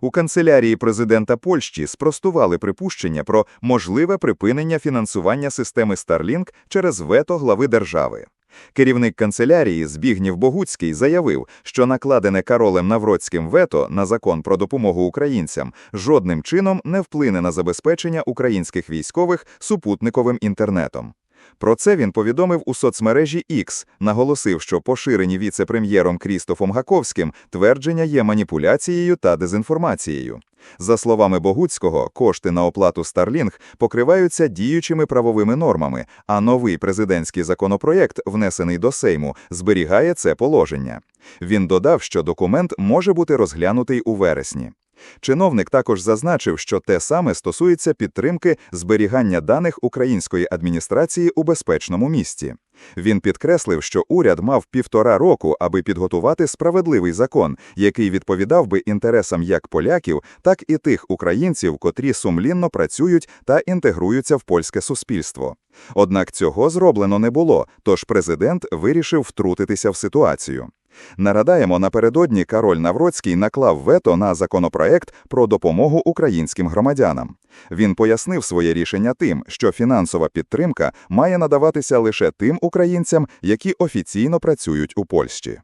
У канцелярії президента Польщі спростували припущення про можливе припинення фінансування системи Starlink через вето глави держави. Керівник канцелярії Збігнів Богуцький заявив, що накладене Каролем Навроцьким вето на закон про допомогу українцям жодним чином не вплине на забезпечення українських військових супутниковим інтернетом. Про це він повідомив у соцмережі X, наголосив, що поширені віце-прем'єром Крістофом Гаковським твердження є маніпуляцією та дезінформацією. За словами Богуцького, кошти на оплату Starlink покриваються діючими правовими нормами, а новий президентський законопроєкт, внесений до Сейму, зберігає це положення. Він додав, що документ може бути розглянутий у вересні. Чиновник також зазначив, що те саме стосується підтримки зберігання даних української адміністрації у безпечному місці. Він підкреслив, що уряд мав півтора року, аби підготувати справедливий закон, який відповідав би інтересам як поляків, так і тих українців, котрі сумлінно працюють та інтегруються в польське суспільство. Однак цього зроблено не було, тож президент вирішив втрутитися в ситуацію. Нагадаємо, напередодні Кароль Навроцький наклав вето на законопроект про допомогу українським громадянам. Він пояснив своє рішення тим, що фінансова підтримка має надаватися лише тим українцям, які офіційно працюють у Польщі.